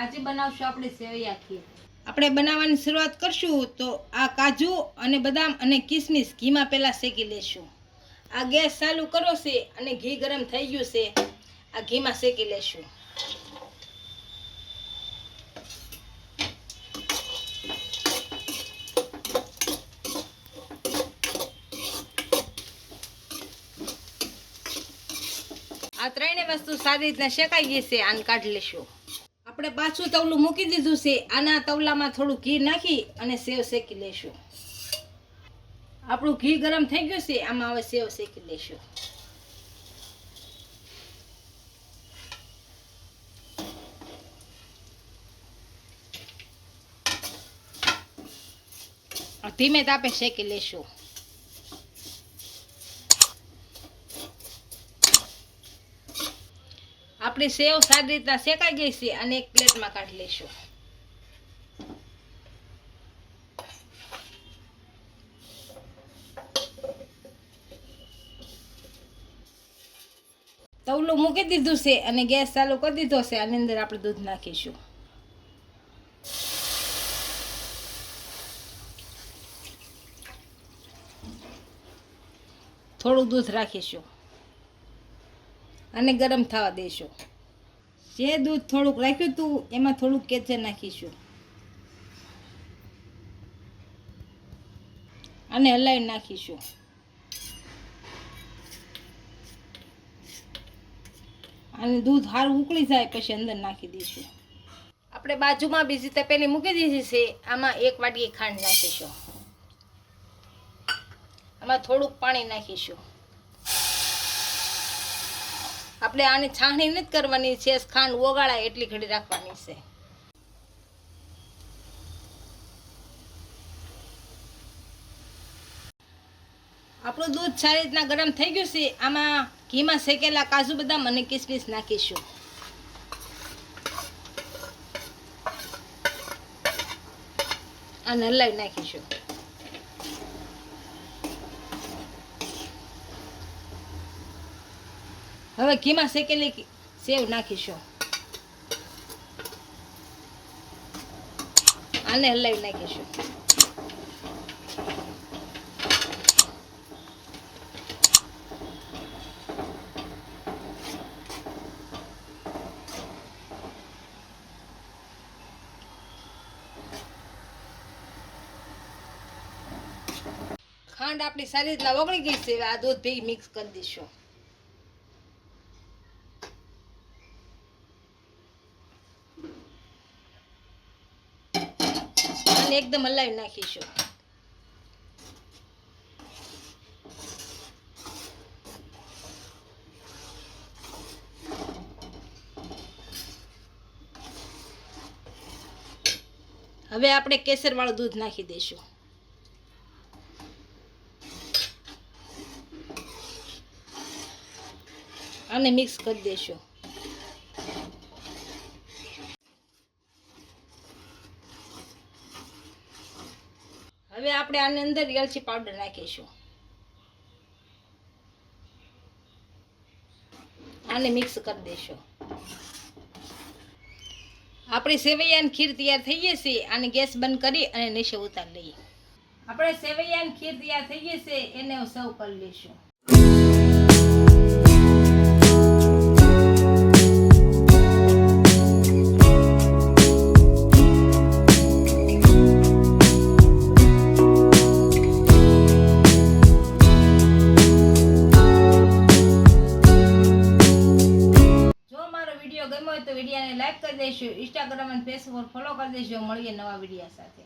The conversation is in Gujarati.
આજે બનાવશું આપણે સેવૈયા ખીર. આપણે બનાવવાની શરૂઆત કરશું તો આ કાજુ અને બદામ અને કિસમિસ ઘીમાં પહેલાં શેકી લેશું. આ ગેસ ચાલુ કરો છે અને ઘી ગરમ થઈ ગયું છે. આ ઘીમાં શેકી લેશું. આ ત્રણેય વસ્તુ સારી રીતના શેકાઈ ગઈ છે, આને કાઢી લેશું. આપણે પાછું તવલું મૂકી દીધું છે. આના તવલામાં થોડું ઘી નાખી અને સેવ શેકી લેશું આપણું ઘી ગરમ થઈ ગયું છે, આમાં હવે સેવ શેકી લેશું ધીમે તાપે શેકી લેશું આપણી સેવ સારી રીતના શેકાઈ ગઈ છે, અને એક પ્લેટમાં કાઢી લઈશું. તવલું મૂકી દીધું છે, અને ગેસ ચાલુ કરી દીધો છે, આની અંદર આપણે દૂધ નાખીશું. થોડું દૂધ રાખીશું. અને ગરમ થવા દઈશું જે દૂધ થોડુંક રાખ્યું હતું એમાં થોડુંક કેચર નાખીશું. અને હલાવી નાખીશું. અને દૂધ સારું ઉકળી જાય પછી અંદર નાખી દઈશું. આપણે બાજુમાં બીજી તપેલી મૂકી દીધી છે, આમાં એક વાટકી ખાંડ નાખીશું. આમાં થોડુંક પાણી નાખીશું. આપણે આની છાણી નથી કરવાની છે ખાંડ ઓગાળાય એટલી ઘડી રાખવાની છે. આપણું દૂધ સારી રીતના ગરમ થઈ ગયું છે. આમાં ઘીમાં શેકેલા કાજુ બદામ અને કિસમિસ નાખીશું. અને લઈ નાખીશું. હવે ઘીમાં શેકેલી સેવ નાખીશું. આને હલાવી નાખીશું. ખાંડ આપણી સારી રીતના ઓગળી ગઈ છે આ દૂધ ભેગી મિક્સ કરી દઈશું. અને એકદમ હલાવી નાખીશું. હવે આપણે કેસરવાળું દૂધ નાખી દઈશું. અને મિક્સ કરી દઈશું. હવે આપણે આની અંદર એલચી પાવડર નાખીશું. આને મિક્સ કરી દઈશું. આપણી સેવૈયાની ખીર તૈયાર થઈ ગઈ છે. આને ગેસ બંધ કરી અને નીચે ઉતારી લઈએ. આપણે સેવૈયાની ખીર તૈયાર થઈ ગઈ છે. એને સર્વ કરી લઈશું. તો વિડીયાને લાઈક કરી દેજો ઇન્સ્ટાગ્રામ અને ફેસબુક ફોલો કરી દેજો, મળીએ નવા વિડીયા સાથે.